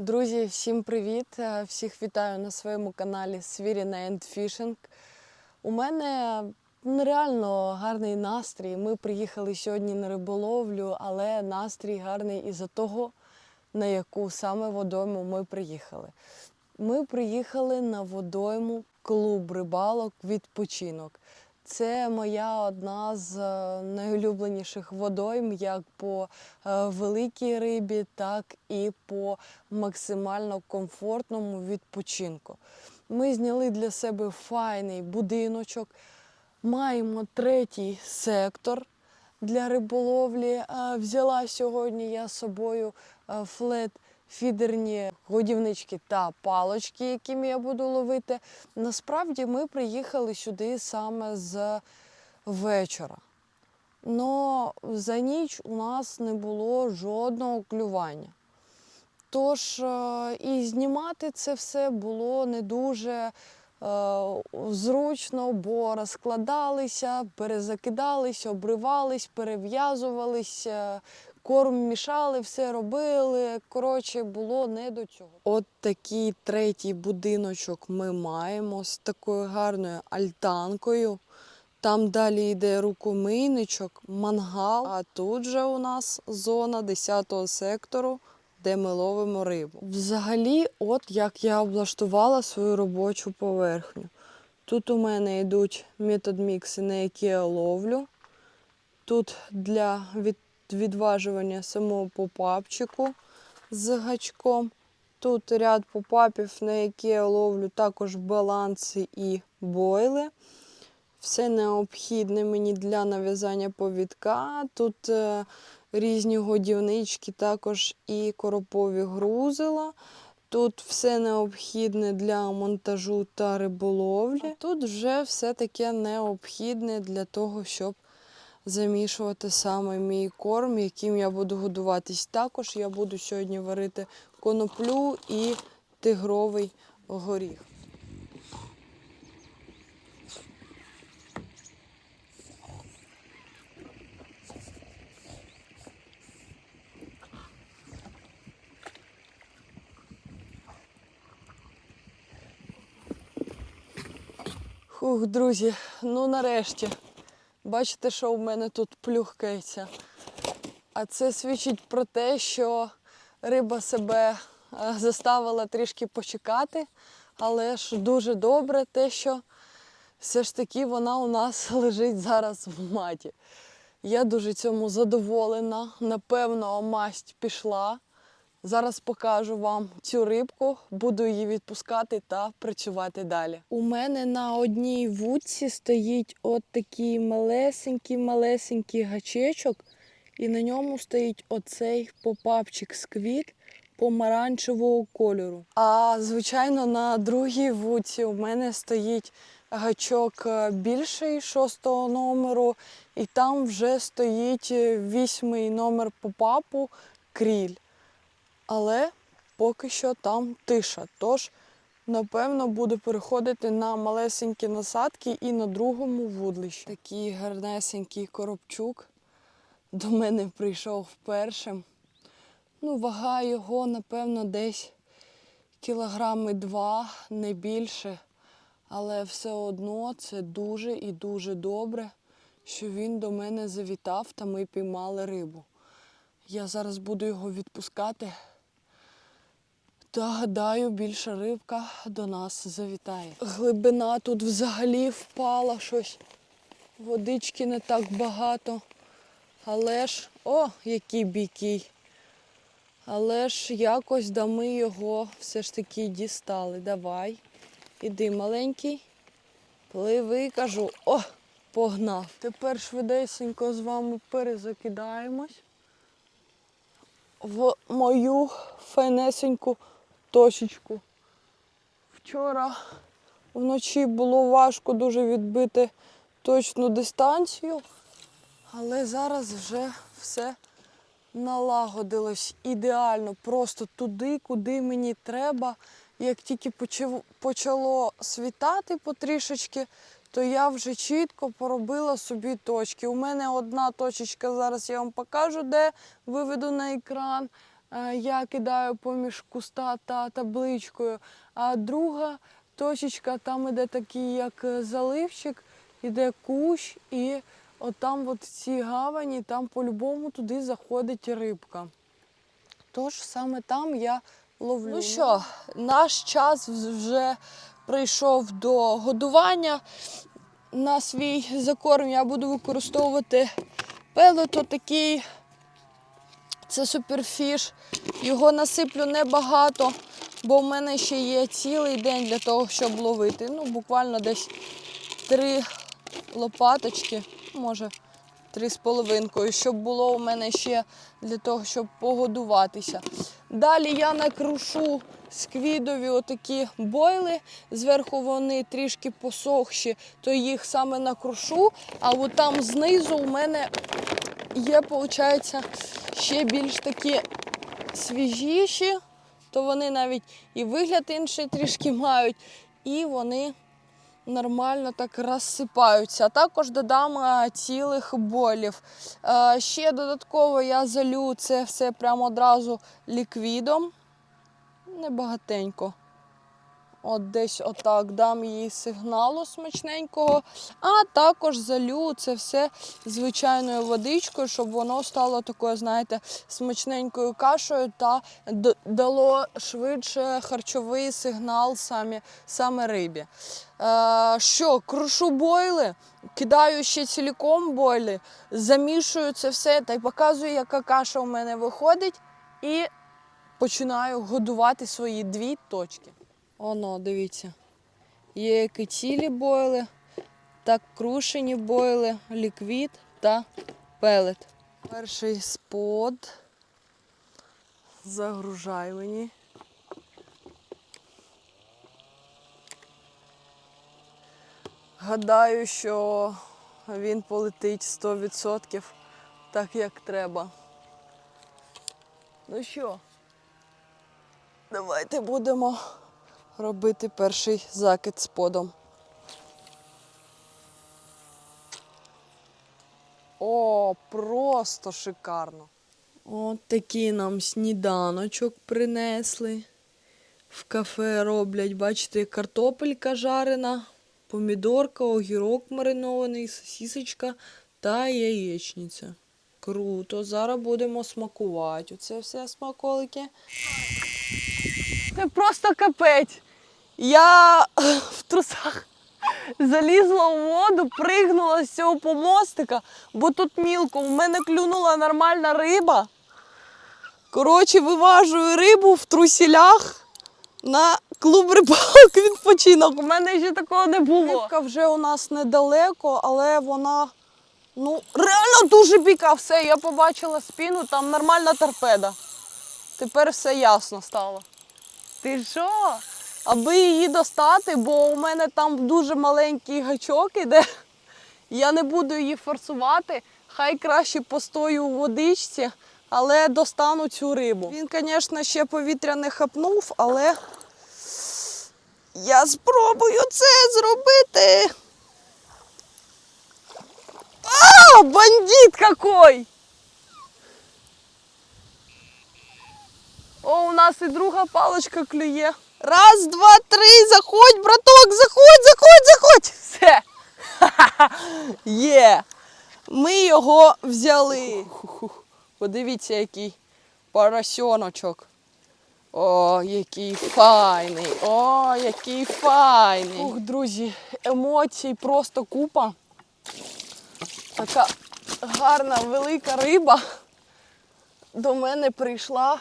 Друзі, всім привіт! Е, Всіх вітаю на своєму каналі Свіріна and Fishing. У мене нереально гарний настрій. Ми приїхали сьогодні на риболовлю, але настрій гарний із-за того, на яку саме водойму ми приїхали. Ми приїхали на водойму клуб рибалок відпочинок. Це моя одна з е, найулюбленіших водойм як по е, великій рибі, так і по максимально комфортному відпочинку. Ми зняли для себе файний будиночок, маємо третій сектор для риболовлі. Е, Взяла сьогодні я з собою флет фідерні годівнички та палочки, якими я буду ловити. Насправді ми приїхали сюди саме з вечора. Но за ніч у нас не було жодного клювання. Тож е, і знімати це все було не дуже е, зручно, бо розкладалися, перезакидались, обривались, перев'язувалися, корм мішали, все робили. Коротше, було не до цього. От такий третій будиночок ми маємо з такою гарною альтанкою. Там далі йде рукомийничок, мангал, а тут же у нас зона 10-го сектору, де ми ловимо рибу. Взагалі, от як я облаштувала свою робочу поверхню. Тут у мене йдуть метод мікси, на які я ловлю. Тут для від, відважування самого попапчику з гачком. Тут ряд попапів, на які я ловлю також баланси і бойли. Все необхідне мені для нав'язання повідка. Тут е, різні годівнички, також і коропові грузила. Тут все необхідне для монтажу та риболовлі. Тут вже все таке необхідне для того, щоб замішувати саме мій корм, яким я буду годуватись. Також я буду сьогодні варити коноплю і тигровий горіх. Хух, друзі, ну нарешті. Бачите, що в мене тут плюхкається. А це свідчить про те, що риба себе е, заставила трішки почекати, але ж дуже добре те, що все ж таки вона у нас лежить зараз в маті. Я дуже цьому задоволена. Напевно, масть пішла. Зараз покажу вам цю рибку, буду її відпускати та працювати далі. У мене на одній вудці стоїть от такий малесенький-малесенький гачечок, і на ньому стоїть оцей попапчик сквіт помаранчевого кольору. А звичайно, на другій вудці у мене стоїть гачок е, більший шостого номеру, і там вже стоїть е, вісьмий номер попапу кріль але поки що там тиша. Тож, напевно, буду переходити на малесенькі насадки і на другому вудлищі. Такий гарнесенький коробчук до мене прийшов вперше. Ну, вага його, напевно, десь кілограми два, не більше. Але все одно це дуже і дуже добре, що він до мене завітав та ми піймали рибу. Я зараз буду його відпускати. Та гадаю, більша рибка до нас завітає. Глибина тут взагалі впала щось. Водички не так багато. Але ж, о, який бійкий. Але ж якось да ми його все ж таки дістали. Давай. Іди маленький. Пливи, кажу, о, погнав. Тепер швидесенько з вами перезакидаємось в мою файнесеньку точечку. Вчора вночі було важко дуже відбити точну дистанцію, але зараз вже все налагодилось ідеально, просто туди, куди мені треба. Як тільки почало світати потрішечки, то я вже чітко поробила собі точки. У мене одна точечка, зараз я вам покажу, де виведу на екран. Я кидаю поміж куста та табличкою, а друга точечка, там іде такий як е, заливчик, іде кущ, і от там от в цій гавані, там по-любому туди заходить рибка. Тож саме там я ловлю. Ну що, наш час вже прийшов до годування. На свій закорм я буду використовувати пелето такий. Це суперфіш. Його насиплю небагато, бо в мене ще є цілий день для того, щоб ловити. Ну, буквально десь три лопаточки, може, три з половинкою, щоб було у мене ще для того, щоб погодуватися. Далі я накрушу сквідові отакі бойли. Зверху вони трішки посохші, то їх саме накрушу. А от там знизу у мене є, виходить, ще більш такі свіжіші, то вони навіть і вигляд інший трішки мають, і вони нормально так розсипаються. Також додам цілих болів. Ще додатково я залю це все прямо одразу ліквідом. Небагатенько. От десь отак дам їй сигналу смачненького, а також залю це все звичайною водичкою, щоб воно стало такою, знаєте, смачненькою кашею та дало швидше харчовий сигнал самі, саме рибі. Е, що, крушу бойли, кидаю ще ціліком бойли, замішую це все та й показую, яка каша у мене виходить, і починаю годувати свої дві точки. Оно, дивіться. Є як і цілі бойли, так крушені бойли, ліквід та пелет. Перший спод. Загружай мені. Гадаю, що він полетить 100% так, як треба. Ну що, давайте будемо робити перший закид сподом. О, просто шикарно. От такий нам сніданочок принесли. В кафе роблять, бачите, картопелька жарена, помідорка, огірок маринований, сосісочка та яєчниця. Круто, зараз будемо смакувати. Оце все смаколики. Це просто капець. Я в трусах залізла в воду, пригнула з цього помостика, бо тут мілко. У мене клюнула нормальна риба. Коротше, виважую рибу в трусілях на клуб рибалок відпочинок. У мене ще такого не було. Рибка вже у нас недалеко, але вона ну, реально дуже піка. Все, я побачила спину, там нормальна торпеда. Тепер все ясно стало. Ти що? Аби її достати, бо у мене там дуже маленький гачок іде. Я не буду її форсувати. Хай краще постою у водичці, але достану цю рибу. Він, звісно, ще повітря не хапнув, але я спробую це зробити. А, бандит какой! О, у нас і друга паличка клює. Раз, два, три, заходь, браток, заходь, заходь, заходь. Все. Є. Ми його взяли. Подивіться, який поросеночок. О, який файний. О, який файний. Ух, друзі, емоцій просто купа. Така гарна велика риба до мене прийшла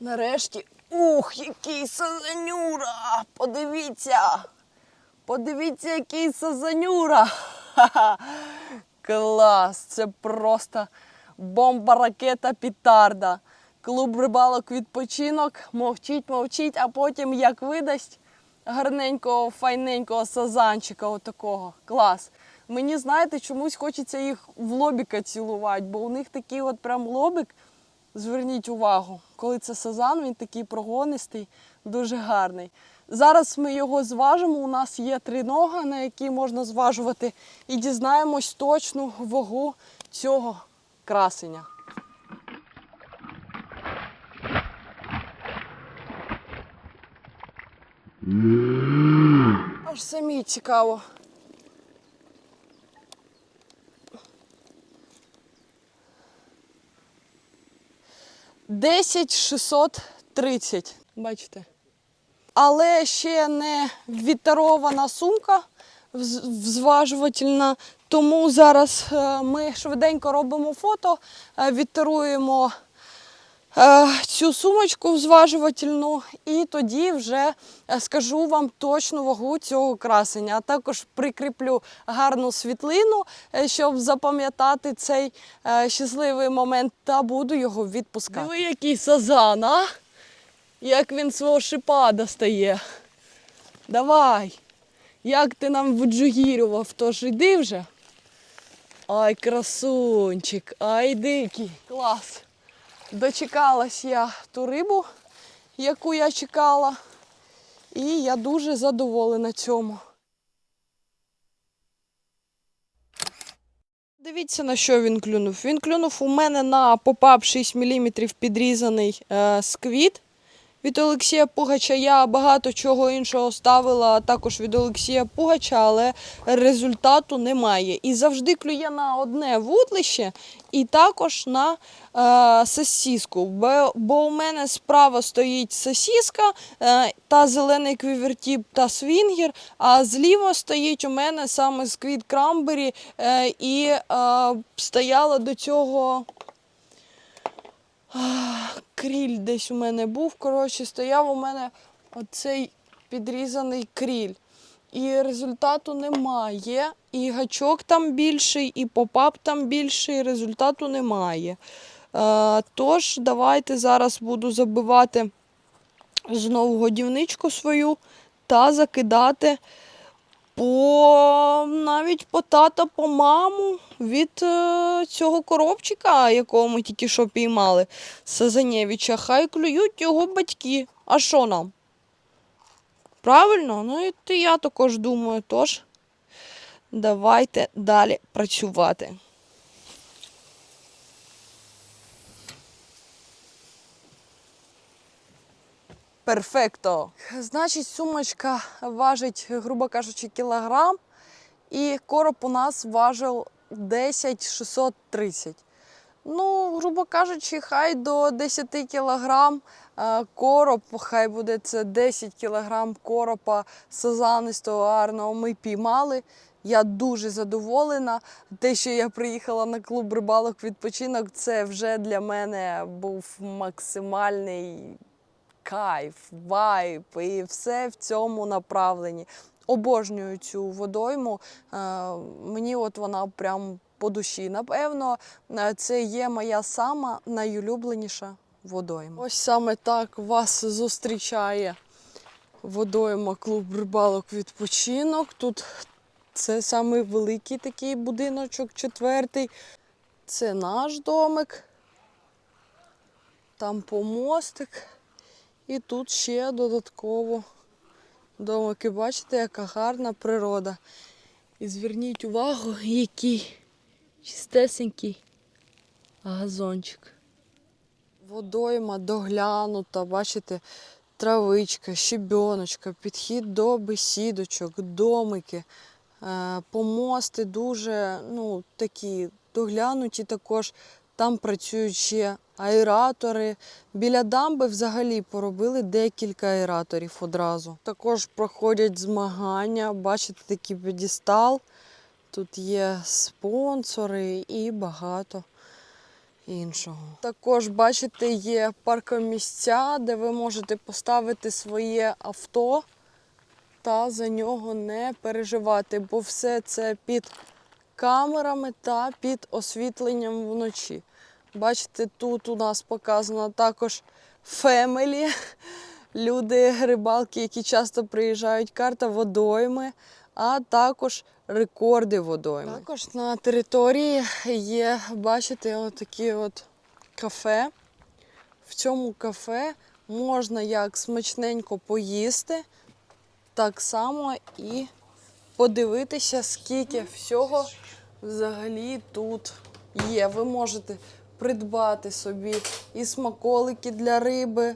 нарешті. Ух, який сазанюра! Подивіться! Подивіться, який сазанюра! Ха-ха! Клас! Це просто бомба, ракета, пітарда. Клуб рибалок відпочинок, мовчить, мовчить, а потім як видасть гарненького, файненького сазанчика отакого. Клас. Мені, знаєте, чомусь хочеться їх в лобіка цілувати, бо у них такий от прям лобик. Зверніть увагу, коли це сазан, він такий прогонистий, дуже гарний. Зараз ми його зважимо. У нас є три нога, на які можна зважувати, і дізнаємось точну вагу цього красення. Аж самі цікаво. Десять шістсот тридцять. Бачите? Але ще не відтарована сумка взважувательна. Тому зараз е, ми швиденько робимо фото, е, відтаруємо цю сумочку зважувательну, і тоді вже е, скажу вам точну вагу цього красення. А також прикріплю гарну світлину, е, щоб запам'ятати цей е, щасливий момент, та буду його відпускати. Диви, який сазан, а? Як він свого шипа достає. Давай. Як ти нам виджугірював, тож іди вже. Ай, красунчик, ай дикий, клас. Дочекалась я ту рибу, яку я чекала. І я дуже задоволена цьому. Дивіться, на що він клюнув. Він клюнув у мене на попап 6 мм підрізаний е, сквіт. Від Олексія Пугача я багато чого іншого ставила також від Олексія Пугача, але результату немає. І завжди клює на одне вудлище і також на е, сосіску. Бо, бо у мене справа стоїть сосіска е, та зелений квівертіп та свінгер, а зліва стоїть у мене саме сквіт крамбері е, і е, стояла до цього. Ах, Кріль десь у мене був. Коротше, стояв у мене оцей підрізаний кріль. І результату немає. І гачок там більший, і попап там більший, і результату немає. Е, тож, давайте зараз буду забивати знову годівничку свою та закидати по навіть по тата, по маму від е, цього коробчика, якого ми тільки що піймали Сазанєвича. Хай клюють його батьки. А що нам? Правильно? Ну і я також думаю. Тож давайте далі працювати. Перфекто. Значить, сумочка важить, грубо кажучи, кілограм, і короб у нас важив 10 630. Ну, грубо кажучи, хай до 10 кілограм е, короб, хай буде це 10 кілограм коропа сазанистого гарного ми піймали. Я дуже задоволена. Те, що я приїхала на клуб рибалок відпочинок, це вже для мене був максимальний кайф, вайб і все в цьому направленні. Обожнюю цю водойму. Е, Мені от вона прям по душі. Напевно, е, це є моя сама найулюбленіша водойма. Ось саме так вас зустрічає водойма клуб рибалок відпочинок. Тут це самий великий такий будиночок, четвертий. Це наш домик. Там помостик. І тут ще додатково домики. Бачите, яка гарна природа. І зверніть увагу, який чистесенький газончик. Водойма доглянута, бачите, травичка, щебіночка, підхід до бесідочок, домики, е, помости дуже ну, такі доглянуті також. Там працюють ще аератори. Біля дамби взагалі поробили декілька аераторів одразу. Також проходять змагання, бачите, такий п'єдестал. Тут є спонсори і багато іншого. Також, бачите, є паркомісця, де ви можете поставити своє авто та за нього не переживати, бо все це під камерами та під освітленням вночі. Бачите, тут у нас показано також фемелі, люди, рибалки, які часто приїжджають, карта водойми, а також рекорди водойми. Також на території є, бачите, отакі от кафе. В цьому кафе можна як смачненько поїсти, так само і подивитися, скільки всього взагалі тут є. Ви можете придбати собі і смаколики для риби,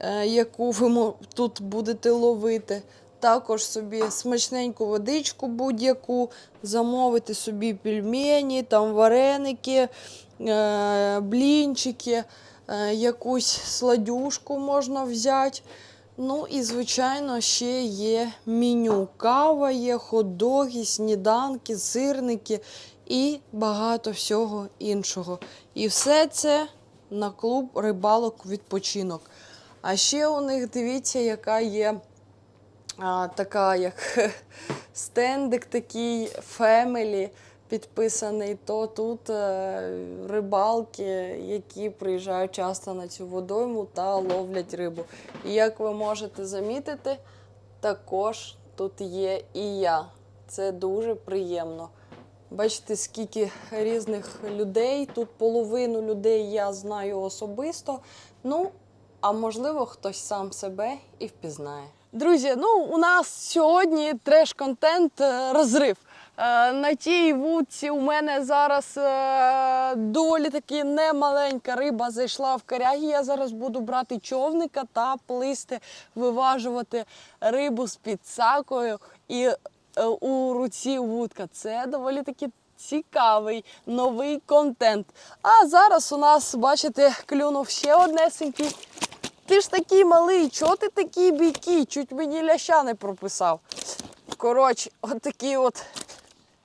е, яку ви тут будете ловити. Також собі смачненьку водичку будь-яку, замовити собі пельмені, там вареники, е, блінчики, е, якусь сладюшку можна взяти. Ну і, звичайно, ще є меню. Кава є, хот-доги, сніданки, сирники і багато всього іншого. І все це на клуб рибалок відпочинок. А ще у них дивіться, яка є а, така, як стендик такий фемелі підписаний, то тут е, рибалки, які приїжджають часто на цю водойму та ловлять рибу. І як ви можете замітити, також тут є і я. Це дуже приємно. Бачите, скільки різних людей. Тут половину людей я знаю особисто. Ну, а можливо, хтось сам себе і впізнає. Друзі, ну у нас сьогодні треш-контент е, розрив. Е, На тій вудці у мене зараз е, доволі таки немаленька риба зайшла в коряги. Я зараз буду брати човника та плисти, виважувати рибу з підсакою і у руці вудка. Це доволі таки цікавий новий контент. А зараз у нас, бачите, клюнув ще однесенький. Ти ж такий малий, чого ти такий бійкий? Чуть мені ляща не прописав. Коротше, от от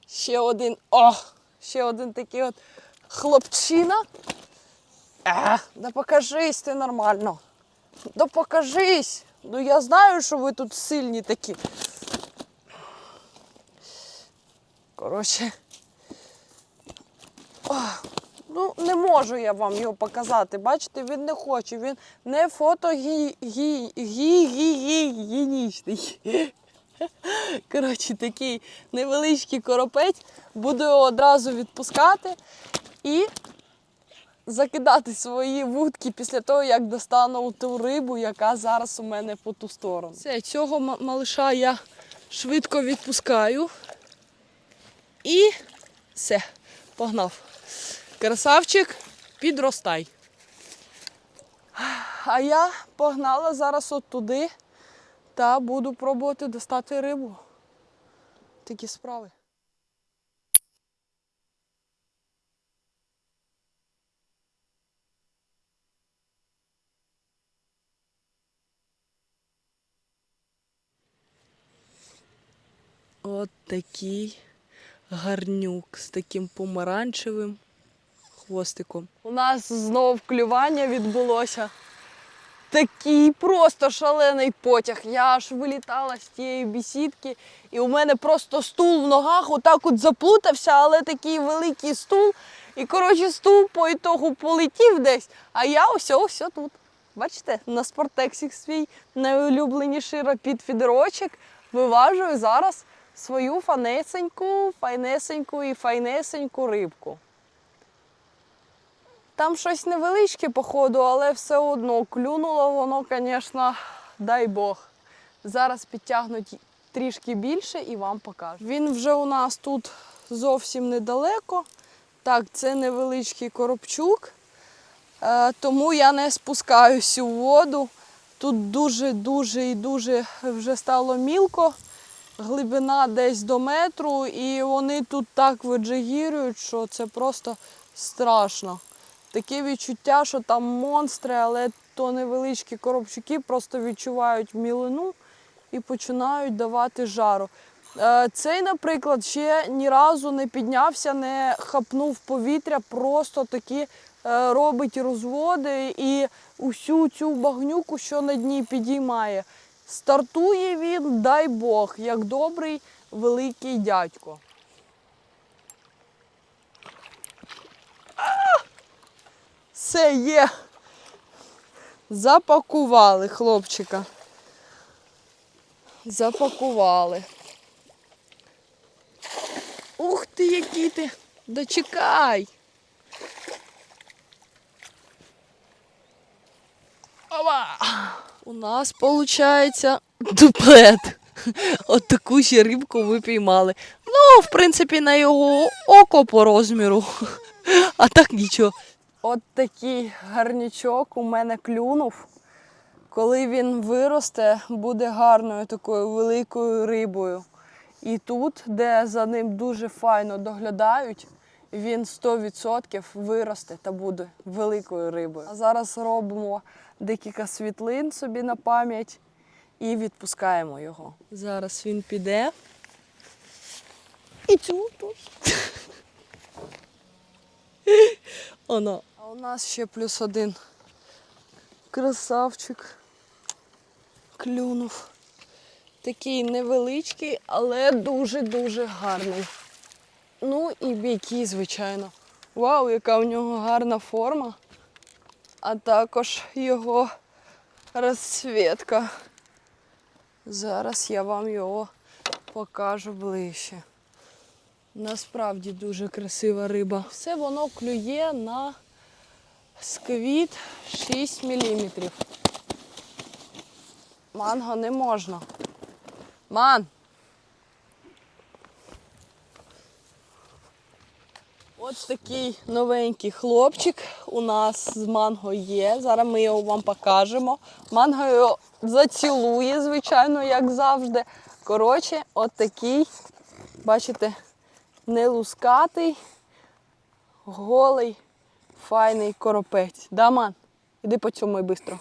ще один. О! Ще один такий от хлопчина. А, да покажись ти нормально. Да покажись. Ну я знаю, що ви тут сильні такі. Коротше. Ну, не можу я вам його показати. Бачите, він не хоче, він не. Коротше, такий невеличкий коропець. Буду одразу відпускати і закидати свої вудки після того, як достану ту рибу, яка зараз у мене по ту сторону. Все, цього малиша я швидко відпускаю. І все, погнав. Красавчик, підростай. А я погнала зараз от туди та буду пробувати достати рибу. Такі справи. От такий гарнюк з таким помаранчевим хвостиком. У нас знову клювання відбулося. Такий просто шалений потяг. Я аж вилітала з тієї бісідки, і у мене просто стул в ногах отак от заплутався, але такий великий стул. І коротше стул по ітогу полетів десь, а я ось ось тут. Бачите, на спортексі свій найулюбленіший рапід фідерочок виважую зараз свою фанесеньку, файнесеньку і файнесеньку рибку. Там щось невеличке, походу, але все одно клюнуло воно, звісно, дай Бог. Зараз підтягнуть трішки більше і вам покажу. Він вже у нас тут зовсім недалеко. Так, це невеличкий коробчук, е, тому я не спускаюсь у воду. Тут дуже-дуже і дуже вже стало мілко. Глибина десь до метру, і вони тут так виджигірюють, що це просто страшно. Таке відчуття, що там монстри, але то невеличкі коробчуки просто відчувають мілину і починають давати жару. Е, Цей, наприклад, ще ні разу не піднявся, не хапнув повітря, просто такі е, робить розводи і усю цю багнюку, що на дні підіймає. Стартує він, дай Бог, як добрий великий дядько. Все є. Запакували хлопчика. Запакували. Ух ти, який ти! Дочекай! Ова! У нас виходить дуплет. От таку ще рибку ми піймали. Ну, в принципі, на його око по розміру. А так нічого. От такий гарнічок у мене клюнув. Коли він виросте, буде гарною такою великою рибою. І тут, де за ним дуже файно доглядають, він 100% виросте та буде великою рибою. А зараз робимо декілька світлин собі на пам'ять і відпускаємо його. Зараз він піде. І цю тут. Оно. А у нас ще плюс один. Красавчик. Клюнув. Такий невеличкий, але дуже-дуже гарний. Ну і бійки, звичайно. Вау, яка у нього гарна форма. А також його розцвітка. Зараз я вам його покажу ближче. Насправді дуже красива риба. Все воно клює на сквіт 6 мм. Манго не можна. Ман! Ось такий новенький хлопчик у нас з манго є. Зараз ми його вам покажемо. Манго його зацілує, звичайно, як завжди. Коротше, от такий, бачите, не лускатий, голий, файний коропець. Да, ман? Іди по цьому швидко.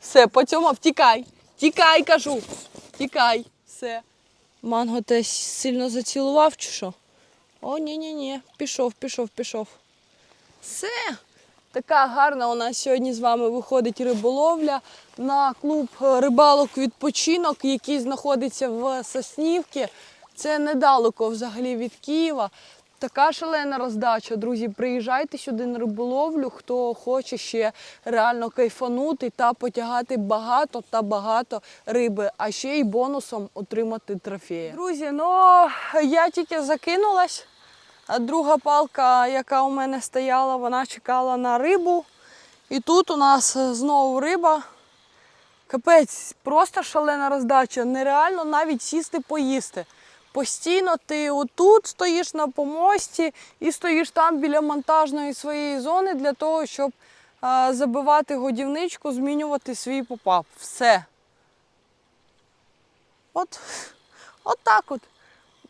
Все, по цьому втікай. Тікай, кажу. Тікай. Все. Манго десь сильно зацілував чи що? О, ні-ні-ні. Пішов, пішов, пішов. Все. Така гарна у нас сьогодні з вами виходить риболовля на клуб е, рибалок відпочинок, який знаходиться в Соснівці. Це недалеко взагалі від Києва. Така шалена роздача. Друзі, приїжджайте сюди на риболовлю, хто хоче ще реально кайфанути та потягати багато та багато риби, а ще й бонусом отримати трофеї. Друзі, ну я тільки закинулась. А друга палка, яка у мене стояла, вона чекала на рибу. І тут у нас знову риба. Капець, просто шалена роздача. Нереально навіть сісти поїсти. Постійно ти отут стоїш на помості і стоїш там біля монтажної своєї зони для того, щоб забивати годівничку, змінювати свій попап. Все. От, от так от.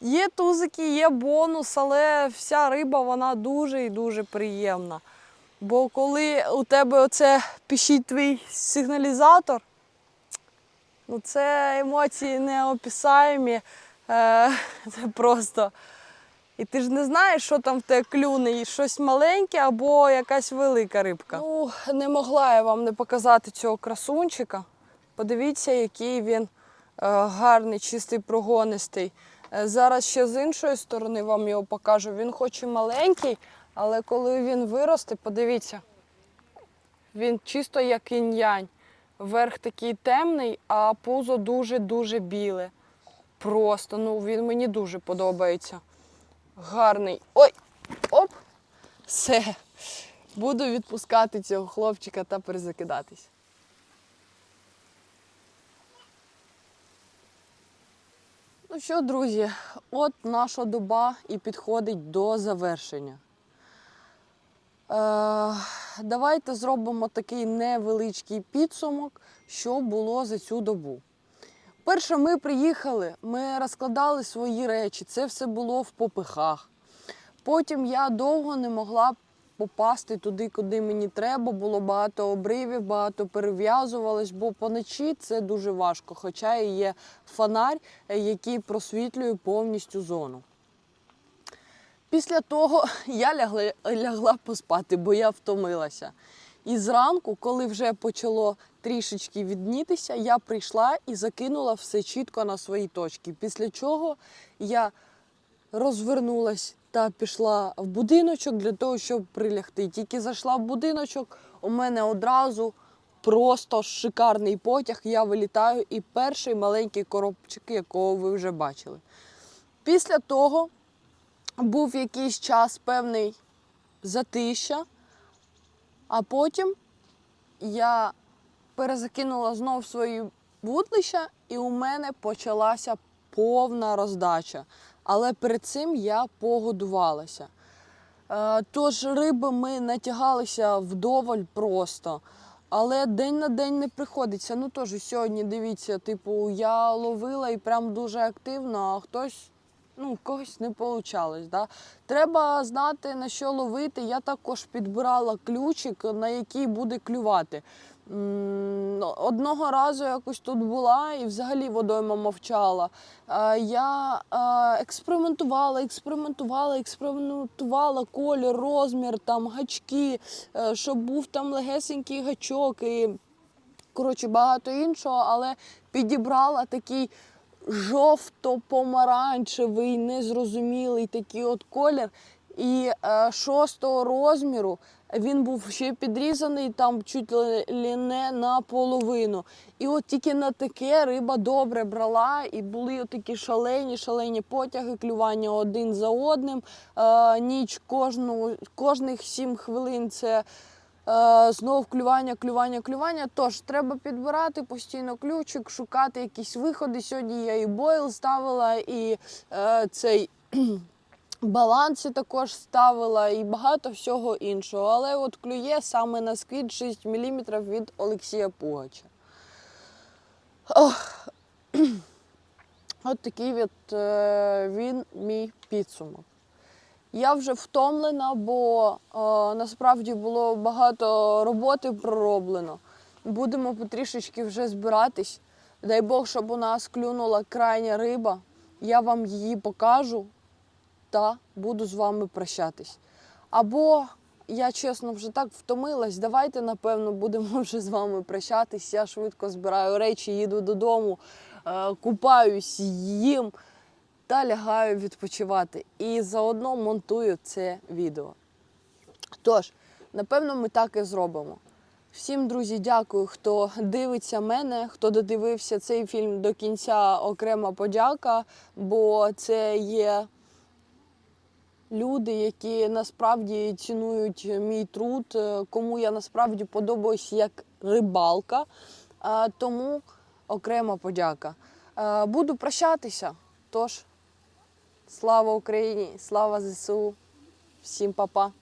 Є тузики, є бонус, але вся риба вона дуже і дуже приємна. Бо коли у тебе оце пішить твій сигналізатор, ну це емоції неописаємі. Е, Це просто. І ти ж не знаєш, що там в тебе клюне, і щось маленьке або якась велика рибка. Ну, не могла я вам не показати цього красунчика. Подивіться, який він е, гарний, чистий, прогонистий. Е, Зараз ще з іншої сторони вам його покажу. Він хоч і маленький, але коли він виросте, подивіться, він чисто як інь-янь. Верх такий темний, а пузо дуже-дуже біле. Просто, ну він мені дуже подобається. Гарний. Ой! Оп! Все. Буду відпускати цього хлопчика та перезакидатись. Ну що, друзі, от наша доба і підходить до завершення. Е, давайте зробимо такий невеличкий підсумок, що було за цю добу. Перше, ми приїхали, ми розкладали свої речі, це все було в попихах. Потім я довго не могла попасти туди, куди мені треба. Було багато обривів, багато перев'язувалось, бо поночі це дуже важко, хоча і є фонарь, який просвітлює повністю зону. Після того я лягла, лягла поспати, бо я втомилася. І зранку, коли вже почало трішечки віднітися, я прийшла і закинула все чітко на свої точки. Після чого я розвернулась та пішла в будиночок для того, щоб прилягти. Тільки зайшла в будиночок, у мене одразу просто шикарний потяг. Я вилітаю і перший маленький коробчик, якого ви вже бачили. Після того був якийсь час певний затища, а потім я перезакинула знов свої вудлища, і у мене почалася повна роздача. Але перед цим я погодувалася. Е, Тож риби ми натягалися вдоволь просто. Але день на день не приходиться. Ну теж сьогодні дивіться, типу, я ловила і прям дуже активно, а хтось. Ну, когось не вийшло. Да? Треба знати, на що ловити. Я також підбирала ключик, на який буде клювати. Одного разу якось тут була і взагалі водойма мовчала. Е, Я е, експериментувала, експериментувала, експериментувала колір, розмір, там гачки, е, щоб був там легесенький гачок і коротше багато іншого, але підібрала такий жовто-помаранчевий, незрозумілий такий от колір. І шостого розміру він був ще підрізаний там чуть ли не наполовину. І от тільки на таке риба добре брала, і були такі шалені, шалені потяги, клювання один за одним. Е, ніч кожну, кожних сім хвилин це Е, знов клювання, клювання, клювання. Тож треба підбирати постійно ключик, шукати якісь виходи. Сьогодні я і бойл ставила, і е, цей баланси також ставила, і багато всього іншого. Але от клює саме на скид 6 мм від Олексія Пугача. Ох. От такий от, е, він мій підсумок. Я вже втомлена, бо е, насправді було багато роботи пророблено. Будемо потрішечки вже збиратись. Дай Бог, щоб у нас клюнула крайня риба. Я вам її покажу та буду з вами прощатись. Або я чесно вже так втомилась. Давайте, напевно, будемо вже з вами прощатись. Я швидко збираю речі, їду додому, е, купаюсь, їм та лягаю відпочивати. І заодно монтую це відео. Тож, напевно, ми так і зробимо. Всім, друзі, дякую, хто дивиться мене, хто додивився цей фільм до кінця. Окрема подяка, бо це є люди, які насправді цінують мій труд, е, кому я насправді подобаюсь як рибалка. Тому окрема подяка. Е, Буду прощатися. Тож, слава Україні, слава ЗСУ, всім па-па.